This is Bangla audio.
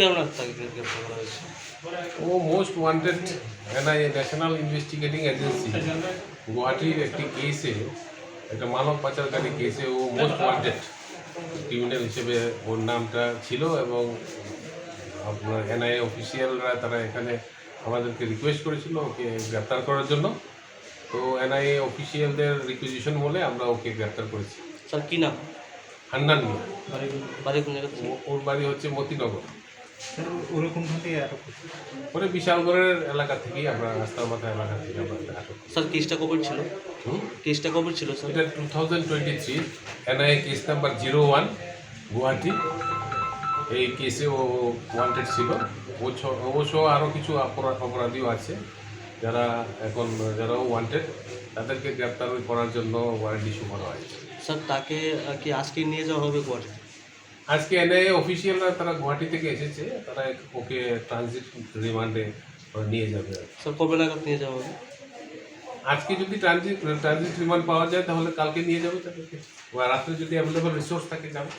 কারণে তাকে গ্রেপ্তার করা হয়েছে? ও most wanted NIA national investigating agency. গুয়াহাটির একটি কেসে একটা মানব পাচারকারী কেসে ও মোস্ট ওয়ান্টেড ক্রিমিনাল হিসেবে ওর নামটা ছিল এবং আপনার এনআইএ অফিসিয়ালরা তারা এখানে আমাদেরকে রিকোয়েস্ট করেছিল ওকে গ্রেপ্তার করার জন্য। তো এনআইএ অফিসিয়ালদের রিকুইজিশন বলে আমরা ওকে গ্রেপ্তার করেছি। স্যার কী নাম? হান্নান ওর বাড়ি হচ্ছে মতিনগর। ওরকম ভাবে আটক পরে বিশালগড়ের এলাকা থেকেই আমরা রাস্তার মাথা এলাকা থেকে আমরা আটক স্যার কেসটা কবে ছিল? কেসটা কবে ছিল স্যার? এটা two thousand twenty three NIA case number zero one Guwahati. এই কেসে ও ওয়ান্টেড ছিল। ও অবশ্য আরও কিছু অপরাধ অপরাধীও আছে যারা এখন যারা ওয়ান্টেড তাদেরকে গ্রেপ্তার করার জন্য ওয়ারেন্ট ইস্যু করা হয়েছে। স্যার তাকে কি আজকে নিয়ে যাওয়া হবে গুয়াহাটিতে? আজকে এনআইএ অফিসিয়ালরা তারা গুয়াহাটি থেকে এসেছে তারা ওকে ট্রানজিট রিমান্ডে নিয়ে যাবে স্যার কবে নাগাদ নিয়ে যাওয়া হবে? আজকে যদি ট্রানজিট ট্রানজিট রিমান্ড পাওয়া যায় তাহলে কালকে নিয়ে যাবে তাদেরকে। বা রাত্রে যদি অ্যাভেলেবল রিসোর্স থাকে যাবে।